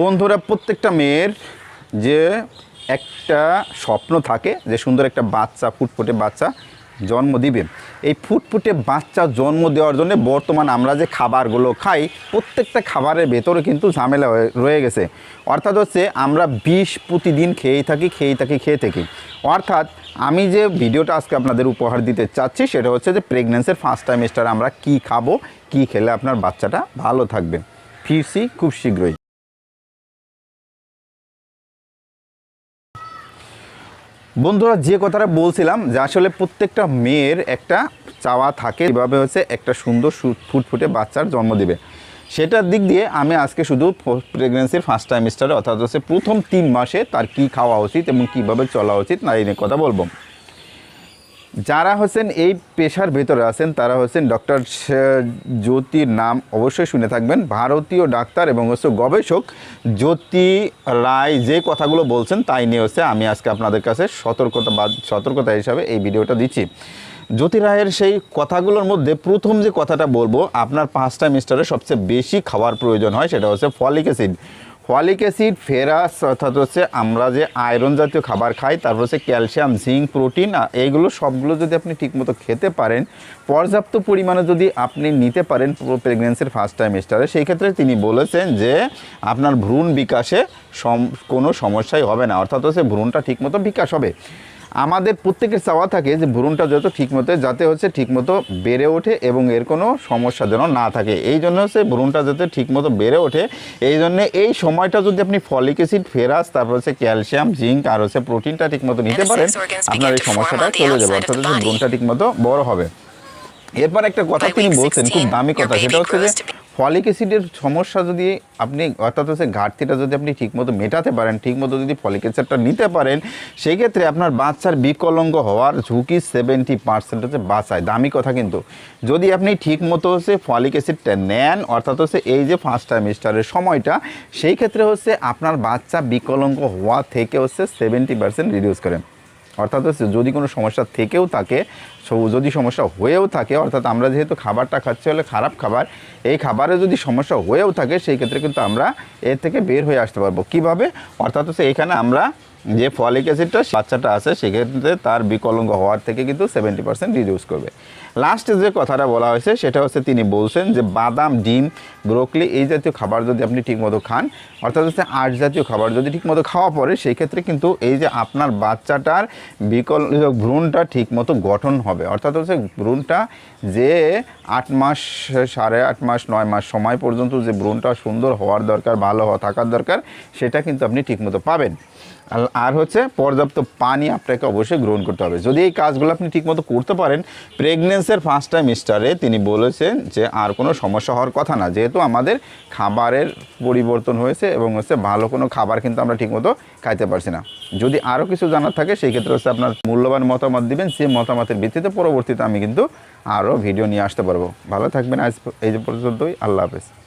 বন্ধুরা, প্রত্যেকটা মেয়ের যে একটা স্বপ্ন থাকে যে সুন্দর একটা বাচ্চা, ফুটফুটে বাচ্চা জন্ম দিবে। এই ফুটফুটে বাচ্চা জন্ম দেওয়ার জন্য বর্তমান আমরা যে খাবারগুলো খাই, প্রত্যেকটা খাবারের ভেতরে কিন্তু ঝামেলা রয়ে গেছে। অর্থাৎ হচ্ছে আমরা বিষ প্রতিদিন খেয়েই থাকি খেয়েই থাকি, খেয়ে থাকি। অর্থাৎ আমি যে ভিডিওটা আজকে আপনাদের উপহার দিতে চাচ্ছি, সেটা হচ্ছে যে প্রেগনেন্সির ফার্স্ট টাইমেস্টার আমরা কি খাব, কি খেলে আপনার বাচ্চাটা ভালো থাকবে। ফিরছি খুব শীঘ্রই। বন্ধুরা, যে কথাটা বলছিলাম যে আসলে প্রত্যেকটা মেয়ের একটা চাওয়া থাকে এভাবে হচ্ছে একটা সুন্দর ফুটফুটে বাচ্চার জন্ম দেবে। সেটার দিক দিয়ে আমি আজকে শুধু প্রেগনেন্সির ফার্স্ট টাইমিস্টারে অর্থাৎ হচ্ছে প্রথম তিন মাসে তার কি খাওয়া উচিত এবং কীভাবে চলা উচিত না এই নিয়ে কথা বলব। যারা হচ্ছেন এই পেশার ভেতরে আছেন, তারা হচ্ছেন ডক্টর জ্যোতির নাম অবশ্যই শুনে থাকবেন। ভারতীয় ডাক্তার এবং হচ্ছে গবেষক জ্যোতি রায় যে কথাগুলো বলছেন, তাই নিয়ে হচ্ছে আমি আজকে আপনাদের কাছে সতর্কতা বা সতর্কতা হিসাবে এই ভিডিওটা দিচ্ছি। জ্যোতি রায়ের সেই কথাগুলোর মধ্যে প্রথম যে কথাটা বলব, আপনার পাঁচটা মিস্টারে সবচেয়ে বেশি খাওয়ার প্রয়োজন হয়, সেটা হচ্ছে folic acid. Folic acid ferrous, অর্থাৎ হচ্ছে আমরা যে আয়রন জাতীয় খাবার খাই, তারপর হচ্ছে ক্যালসিয়াম জিঙ্ক প্রোটিন এইগুলো সবগুলো যদি আপনি ঠিকমতো খেতে পারেন, পর্যাপ্ত পরিমাণে যদি আপনি নিতে পারেন প্রেগনেন্সির ফার্স্ট টাইম টাইমেস্টারে সেই ক্ষেত্রে তিনি বলেছেন যে আপনার ভ্রূণ বিকাশে সম কোনো সমস্যাই হবে না। অর্থাৎ হচ্ছে ভ্রূণটা ঠিকমতো বিকাশ হবে। আমাদের প্রত্যেকের চাওয়া থাকে যে ভ্রূণটা যত ঠিকমতো যাতে হচ্ছে ঠিকমতো বেড়ে ওঠে এবং এর কোনো সমস্যা যেন না থাকে। এই জন্য হচ্ছে ভ্রূণটা যাতে ঠিকমতো বেড়ে ওঠে এই জন্য এই সময়টা যদি আপনি ফলিক অ্যাসিড ফেরাস তারপর হচ্ছে ক্যালসিয়াম জিঙ্ক আর হচ্ছে প্রোটিনটা ঠিকমতো নিতে পারেন আপনার এই সমস্যাটা চলে যাবে। অর্থাৎ হচ্ছে ভ্রূণটা ঠিকমতো বড় হবে। এরপর একটা কথা তিনি বলছেন খুব দামি কথা সেটা হচ্ছে যে ফলিক অ্যাসিডের সমস্যা যদি আপনি, অর্থাৎ হচ্ছে ঘাটতিটা যদি আপনি ঠিকমতো মেটাতে পারেন, ঠিকমতো যদি ফলিক অ্যাসিডটা নিতে পারেন সেই ক্ষেত্রে আপনার বাচ্চার বিকলঙ্গ হওয়ার ঝুঁকি সেভেন্টি পার্সেন্ট হচ্ছে বাঁচায়। দামি কথা কিন্তু। যদি আপনি ঠিকমতো হচ্ছে ফলিক অ্যাসিডটা নেন, অর্থাৎ হচ্ছে এই যে ফার্স্ট টাইমিস্টারের সময়টা, সেই ক্ষেত্রে হচ্ছে আপনার বাচ্চা বিকলঙ্গ হওয়া থেকে হচ্ছে সেভেন্টি পার্সেন্ট রিডিউস করেন। অর্থাৎ যদি কোনো সমস্যা থেকেও থাকে যদি সমস্যা হয়েও থাকে, অর্থাৎ আমরা যেহেতু খাবারটা খাচ্ছি হলে খারাপ খাবার, এই খাবারে যদি সমস্যা হয়েও থাকে, সেই ক্ষেত্রে কিন্তু আমরা এর থেকে বের হয়ে আসতে পারব। কীভাবে? অর্থাৎ হচ্ছে এখানে আমরা যে ফলিক অ্যাসিডটা বাচ্চাটা আছে, সেক্ষেত্রে তার বিকলঙ্গ হওয়ার থেকে কিন্তু সেভেন্টি পার্সেন্ট রিডিউস করবে। লাস্টে যে কথাটা বলা হয়েছে, সেটা হচ্ছে তিনি বলছেন যে বাদাম, ডিম ব্রোকলি এই জাতীয় খাবার যদি আপনি ঠিকমতো খান, অর্থাৎ হচ্ছে আট জাতীয় খাবার যদি ঠিকমতো খাওয়া পড়ে সেই ক্ষেত্রে কিন্তু এই যে আপনার বাচ্চাটার বিকল ভ্রূণটা ঠিকমতো গঠন হবে। অর্থাৎ হচ্ছে ভ্রূণটা যে আট মাস, সাড়ে আট মাস, নয় মাস সময় পর্যন্ত যে ভ্রূণটা সুন্দর হওয়ার দরকার, ভালো হওয়া, থাকার দরকার, সেটা কিন্তু আপনি ঠিকমতো পাবেন। আর- হচ্ছে পর্যাপ্ত পানি আপনাকে অবশ্যই গ্রহণ করতে হবে। যদি এই কাজগুলো আপনি ঠিকমতো করতে পারেন প্রেগনেন্সির ফার্স্ট টাইম স্টারে তিনি বলেছেন যে আর কোনো সমস্যা হওয়ার কথা না। যেহেতু আমাদের খাবারের পরিবর্তন হয়েছে এবং হচ্ছে ভালো কোনো খাবার কিন্তু আমরা ঠিকমতো খাইতে পারছি না। যদি আরও কিছু জানার থাকে, সেই ক্ষেত্রে হচ্ছে আপনার মূল্যবান মতামত দিবেন। সেই মতামতের ভিত্তিতে পরবর্তীতে আমি কিন্তু আরও ভিডিও নিয়ে আসতে পারব। ভালো থাকবেন। আজ এই যে পর্যন্তই। আল্লাহ হাফেজ।